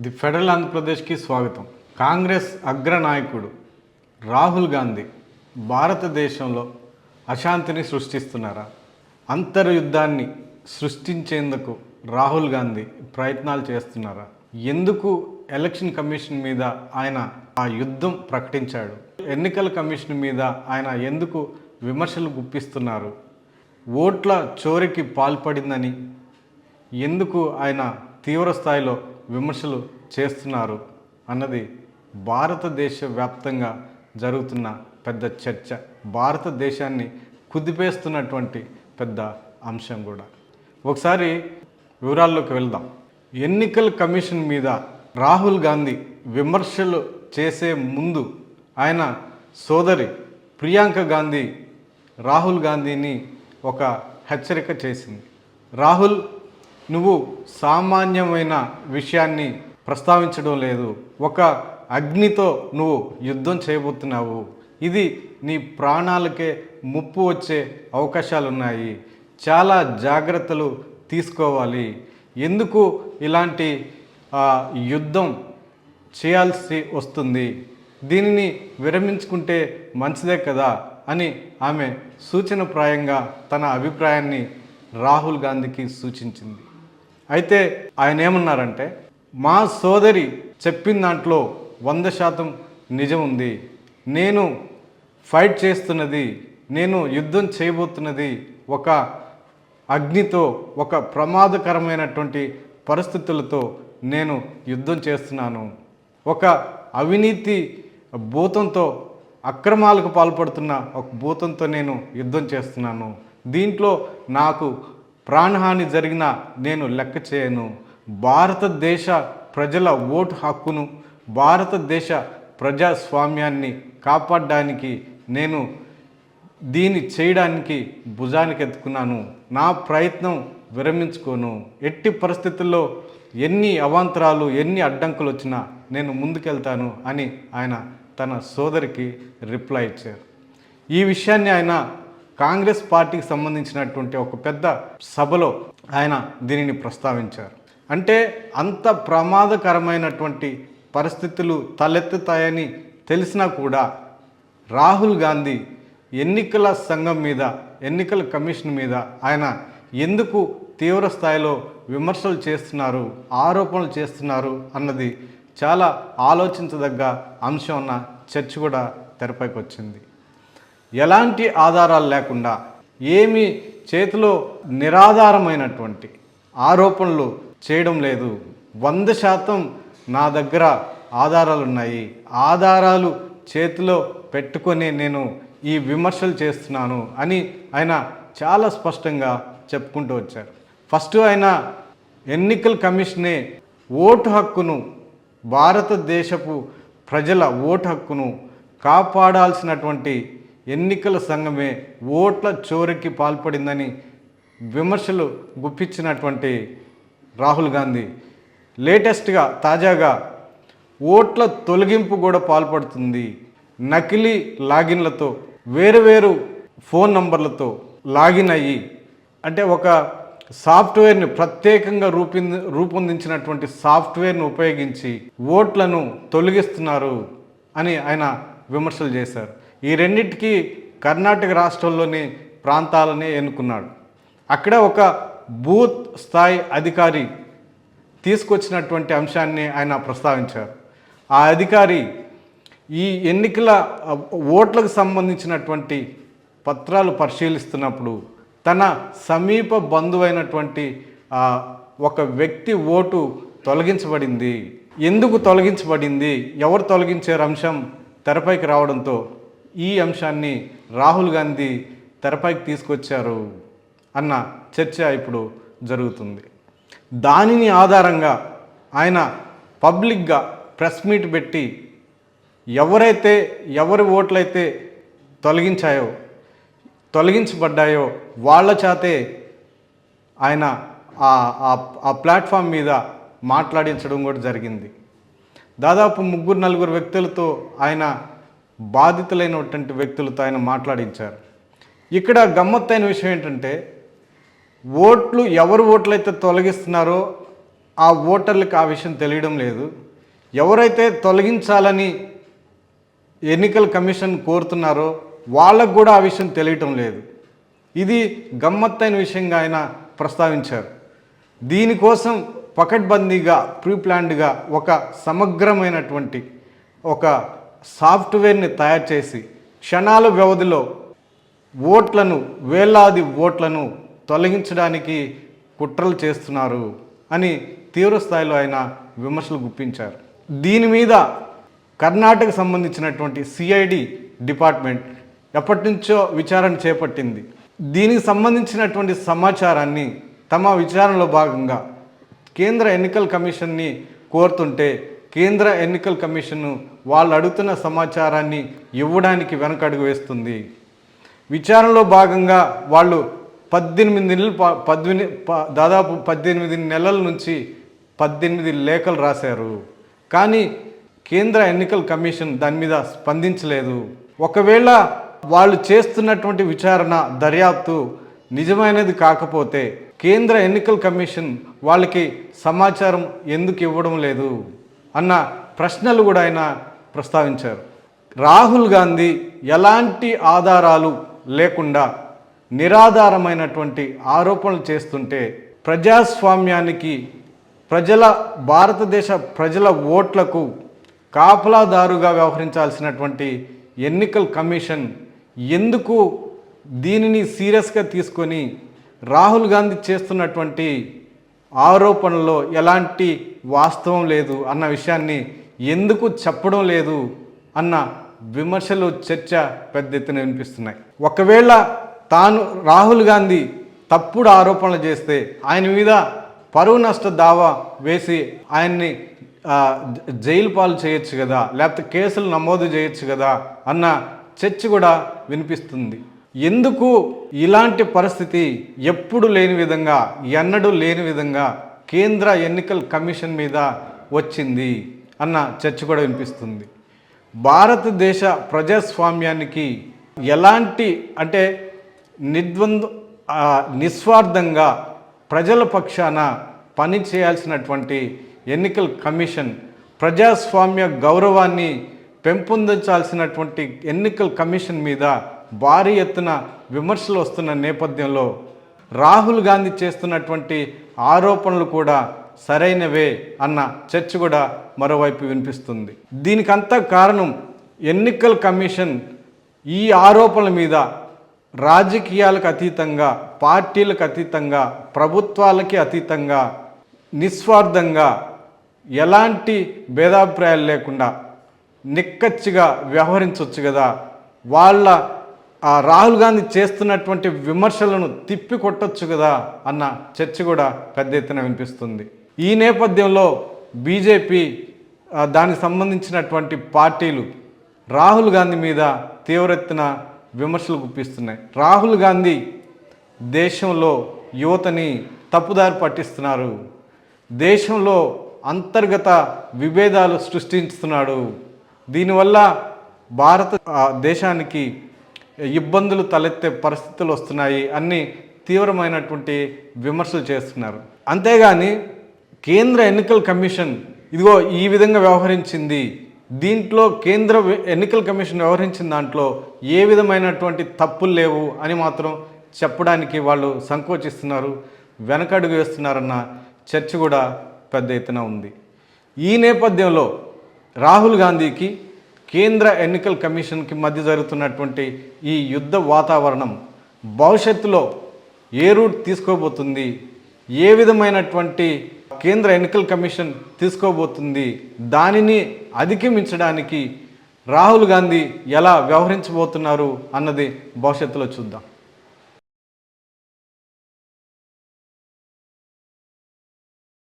The federal ఆంధ్రప్రదేశ్కి స్వాగతం. కాంగ్రెస్ అగ్రనాయకుడు రాహుల్ గాంధీ భారతదేశంలో అశాంతిని సృష్టిస్తున్నారా? అంతర్యుద్ధాన్ని సృష్టించేందుకు రాహుల్ గాంధీ ప్రయత్నాలు చేస్తున్నారా? ఎందుకు ఎలక్షన్ కమిషన్ మీద ఆయన ఆ యుద్ధం ప్రకటించాడు? ఎన్నికల కమిషన్ మీద ఆయన ఎందుకు విమర్శలు గుప్పిస్తున్నారు? ఓట్ల చోరికి పాల్పడిందని ఎందుకు ఆయన తీవ్ర స్థాయిలో విమర్శలు చేస్తున్నారు అన్నది భారతదేశ వ్యాప్తంగా జరుగుతున్న పెద్ద చర్చ. భారతదేశాన్ని కుదిపేస్తున్నటువంటి పెద్ద అంశం కూడా. ఒకసారి వివరాల్లోకి వెళ్దాం. ఎన్నికల కమిషన్ మీద రాహుల్ గాంధీ విమర్శలు చేసే ముందు ఆయన సోదరి ప్రియాంక గాంధీ రాహుల్ గాంధీని ఒక హెచ్చరిక చేసింది. రాహుల్ నువ్వు సామాన్యమైన విషయాన్ని ప్రస్తావించడం లేదు. ఒక అగ్నితో నువ్వు యుద్ధం చేయబోతున్నావు. ఇది నీ ప్రాణాలకే ముప్పు వచ్చే అవకాశాలు ఉన్నాయి చాలా జాగ్రత్తలు తీసుకోవాలి. ఎందుకు ఇలాంటి యుద్ధం చేయాల్సి వస్తుంది? దీనిని విరమించుకుంటే మంచిదే కదా అని ఆమె సూచనప్రాయంగా తన అభిప్రాయాన్ని రాహుల్ గాంధీకి సూచించింది. అయితే ఆయన ఏమన్నారంటే మా సోదరి చెప్పిన దాంట్లో వంద శాతం నిజం ఉంది. నేను ఫైట్ చేస్తున్నది నేను యుద్ధం చేయబోతున్నది ఒక అగ్నితో ఒక ప్రమాదకరమైనటువంటి పరిస్థితులతో నేను యుద్ధం చేస్తున్నాను. ఒక అవినీతి భూతంతో అక్రమాలకు పాల్పడుతున్న ఒక భూతంతో నేను యుద్ధం చేస్తున్నాను. దీంట్లో నాకు ప్రాణహాని జరిగిన నేను లెక్క చేయను. భారతదేశ ప్రజల ఓటు హక్కును భారతదేశ ప్రజాస్వామ్యాన్ని కాపాడడానికి నేను దీన్ని చేయడానికి భుజానికి ఎత్తుకున్నాను. నా ప్రయత్నం విరమించుకోను. ఎట్టి పరిస్థితుల్లో ఎన్ని అవాంతరాలు ఎన్ని అడ్డంకులు వచ్చినా నేను ముందుకెళ్తాను అని ఆయన తన సోదరికి రిప్లై ఇచ్చారు. ఈ విషయాన్ని ఆయన కాంగ్రెస్ పార్టీకి సంబంధించినటువంటి ఒక పెద్ద సభలో ఆయన దీనిని ప్రస్తావించారు. అంటే అంత ప్రమాదకరమైనటువంటి పరిస్థితులు తలెత్తుతాయని తెలిసినా కూడా రాహుల్ గాంధీ ఎన్నికల సంఘం మీద ఎన్నికల కమిషన్ మీద ఆయన ఎందుకు తీవ్ర స్థాయిలో విమర్శలు చేస్తున్నారు ఆరోపణలు చేస్తున్నారు అన్నది చాలా ఆలోచించదగ్గ అంశం అన్న చర్చ కూడా తెరపైకి వచ్చింది. ఎలాంటి ఆధారాలు లేకుండా ఏమి చేతిలో నిరాధారమైనటువంటి ఆరోపణలు చేయడం లేదు. వంద శాతం నా దగ్గర ఆధారాలు ఉన్నాయి ఆధారాలు చేతిలో పెట్టుకొని నేను ఈ విమర్శలు చేస్తున్నాను అని ఆయన చాలా స్పష్టంగా చెప్పుకుంటూ వచ్చారు. ఫస్ట్ ఆయన ఎన్నికల కమిషనే ఓటు హక్కును భారతదేశపు ప్రజల ఓటు హక్కును కాపాడాల్సినటువంటి ఎన్నికల సంఘమే ఓట్ల చోరికి పాల్పడిందని విమర్శలు గుప్పించినటువంటి రాహుల్ గాంధీ. లేటెస్ట్గా తాజాగా ఓట్ల తొలగింపు కూడా పాల్పడుతుంది. నకిలీ లాగిన్లతో వేరు వేరు ఫోన్ నంబర్లతో లాగిన్ అయ్యి అంటే ఒక సాఫ్ట్వేర్ని ప్రత్యేకంగా రూపొంది రూపొందించినటువంటి సాఫ్ట్వేర్ను ఉపయోగించి ఓట్లను తొలగిస్తున్నారు అని ఆయన విమర్శలు చేశారు. ఈ రెండింటికి కర్ణాటక రాష్ట్రంలోని ప్రాంతాలనే ఎన్నుకున్నాడు. అక్కడ ఒక బూత్ స్థాయి అధికారి తీసుకొచ్చినటువంటి అంశాన్ని ఆయన ప్రస్తావించారు. ఆ అధికారి ఈ ఎన్నికల ఓట్లకు సంబంధించినటువంటి పత్రాలు పరిశీలిస్తున్నప్పుడు తన సమీప బంధువైనటువంటి ఒక వ్యక్తి ఓటు తొలగించబడింది. ఎందుకు తొలగించబడింది? ఎవరు తొలగించారు? అంశం తెరపైకి రావడంతో ఈ అంశాన్ని రాహుల్ గాంధీ తెరపైకి తీసుకొచ్చారు అన్న చర్చ ఇప్పుడు జరుగుతుంది. దానిని ఆధారంగా ఆయన పబ్లిక్గా ప్రెస్ మీట్ పెట్టి ఎవరైతే ఎవరి ఓట్లయితే తొలగించాయో తొలగించబడ్డాయో వాళ్ళ చేతే ఆయన ఆ- ఆ- ప్లాట్ఫామ్ మీద మాట్లాడించడం కూడా జరిగింది. దాదాపు ముగ్గురు నలుగురు వ్యక్తులతో ఆయన బాధితులైనటువంటి వ్యక్తులతో ఆయన మాట్లాడించారు. ఇక్కడ గమ్మత్తైన విషయం ఏంటంటే ఓట్లు ఎవరు ఓట్లయితే తొలగిస్తున్నారో ఆ ఓటర్లకు ఆ విషయం తెలియడం లేదు. ఎవరైతే తొలగించాలని ఎన్నికల కమిషన్ కోరుతున్నారో వాళ్ళకు కూడా ఆ విషయం తెలియటం లేదు. ఇది గమ్మత్తైన విషయంగా ఆయన ప్రస్తావించారు. దీనికోసం పకడ్బందీగా ప్రీప్లాన్డ్గా ఒక సమగ్రమైనటువంటి ఒక సాఫ్ట్వేర్ని తయారు చేసి క్షణాల వ్యవధిలో ఓట్లను వేలాది ఓట్లను తొలగించడానికి కుట్రలు చేస్తున్నారు అని తీవ్రస్థాయిలో ఆయన విమర్శలు గుప్పించారు. దీని మీద కర్ణాటక సంబంధించినటువంటి సిఐడి డిపార్ట్మెంట్ ఎప్పటి నుంచో విచారణ చేపట్టింది. దీనికి సంబంధించినటువంటి సమాచారాన్ని తమ విచారణలో భాగంగా కేంద్ర ఎన్నికల కమిషన్ని కోరుతుంటే కేంద్ర ఎన్నికల కమిషన్ వాళ్ళు అడుగుతున్న సమాచారాన్ని ఇవ్వడానికి వెనకడుగు వేస్తుంది. విచారణలో భాగంగా వాళ్ళు పద్దెనిమిది నెలలు ప- పద్దెనిమిది ప- దాదాపు పద్దెనిమిది నెలల నుంచి పద్దెనిమిది లేఖలు రాశారు. కానీ కేంద్ర ఎన్నికల కమిషన్ దాని మీద స్పందించలేదు. ఒకవేళ వాళ్ళు చేస్తున్నటువంటి విచారణ దర్యాప్తు నిజమైనది కాకపోతే కేంద్ర ఎన్నికల కమిషన్ వాళ్ళకి సమాచారం ఎందుకు ఇవ్వడం లేదు? అన్న ప్రశ్నలు కూడా ఆయన ప్రస్తావించారు. రాహుల్ గాంధీ ఎలాంటి ఆధారాలు లేకుండా నిరాధారమైనటువంటి ఆరోపణలు చేస్తుంటే ప్రజాస్వామ్యానికి ప్రజల భారతదేశ ప్రజల ఓట్లకు కాపలాదారుగా వ్యవహరించాల్సినటువంటి ఎన్నికల కమిషన్ ఎందుకు దీనిని సీరియస్గా తీసుకొని రాహుల్ గాంధీ చేస్తున్నటువంటి ఆరోపణలో ఎలాంటి వాస్తవం లేదు అన్న విషయాన్ని ఎందుకు చెప్పడం లేదు అన్న విమర్శలు చర్చ పెద్ద ఎత్తున వినిపిస్తున్నాయి. ఒకవేళ తాను రాహుల్ గాంధీ తప్పుడు ఆరోపణలు చేస్తే ఆయన మీద పరువు నష్ట దావా వేసి ఆయన్ని జైలు పాలు చేయొచ్చు కదా లేకపోతే కేసులు నమోదు చేయొచ్చు కదా అన్న చర్చ కూడా వినిపిస్తుంది. ఎందుకు ఇలాంటి పరిస్థితి ఎప్పుడు లేని విధంగా ఎన్నడూ లేని విధంగా కేంద్ర ఎన్నికల కమిషన్ మీద వచ్చింది? అన్న చర్చ కూడా వినిపిస్తుంది. భారతదేశ ప్రజాస్వామ్యానికి ఎలాంటి అంటే నిర్ద్వంద్వ నిస్వార్థంగా ప్రజల పక్షాన పని చేయాల్సినటువంటి ఎన్నికల కమిషన్ ప్రజాస్వామ్య గౌరవాన్ని పెంపొందించాల్సినటువంటి ఎన్నికల కమిషన్ మీద భారీ ఎత్తున విమర్శలు వస్తున్న నేపథ్యంలో రాహుల్ గాంధీ చేస్తున్నటువంటి ఆరోపణలు కూడా సరైనవే అన్న చర్చ కూడా మరోవైపు వినిపిస్తుంది. దీనికంతా కారణం ఎన్నికల కమిషన్ ఈ ఆరోపణల మీద రాజకీయాలకు అతీతంగా పార్టీలకు అతీతంగా ప్రభుత్వాలకి అతీతంగా నిస్వార్థంగా ఎలాంటి భేదాభిప్రాయాలు లేకుండా నిక్కచ్చిగా వ్యవహరించవచ్చు కదా. వాళ్ళ ఆ రాహుల్ గాంధీ చేస్తున్నటువంటి విమర్శలను తిప్పి కొట్టచ్చు కదా అన్న చర్చ కూడా పెద్ద ఎత్తున వినిపిస్తుంది. ఈ నేపథ్యంలో బీజేపీ దానికి సంబంధించినటువంటి పార్టీలు రాహుల్ గాంధీ మీద తీవ్రెత్తున విమర్శలు గుప్పిస్తున్నాయి. రాహుల్ గాంధీ దేశంలో యువతని తప్పుదారి పట్టిస్తున్నారు. దేశంలో అంతర్గత విభేదాలు సృష్టిస్తున్నాడు. దీనివల్ల భారత దేశానికి ఇబ్బందులు తలెత్తే పరిస్థితులు వస్తున్నాయి అన్ని తీవ్రమైనటువంటి విమర్శలు చేస్తున్నారు. అంతేగాని కేంద్ర ఎన్నికల కమిషన్ ఇదిగో ఈ విధంగా వ్యవహరించింది. దీంట్లో కేంద్ర ఎన్నికల కమిషన్ వ్యవహరించిన దాంట్లో ఏ విధమైనటువంటి తప్పులు లేవు అని మాత్రం చెప్పడానికి వాళ్ళు సంకోచిస్తున్నారు. వెనకడుగు వేస్తున్నారన్న చర్చ కూడా పెద్ద ఎత్తున ఉంది. ఈ నేపథ్యంలో రాహుల్ గాంధీకి కేంద్ర ఎన్నికల కమిషన్కి మధ్య జరుగుతున్నటువంటి ఈ యుద్ధ వాతావరణం భవిష్యత్తులో ఏ రూట్ తీసుకోబోతుంది? ఏ విధమైనటువంటి కేంద్ర ఎన్నికల కమిషన్ తీసుకోబోతుంది. దానిని అధిగమించడానికి రాహుల్ గాంధీ ఎలా వ్యవహరించబోతున్నారు అన్నది భవిష్యత్తులో చూద్దాం.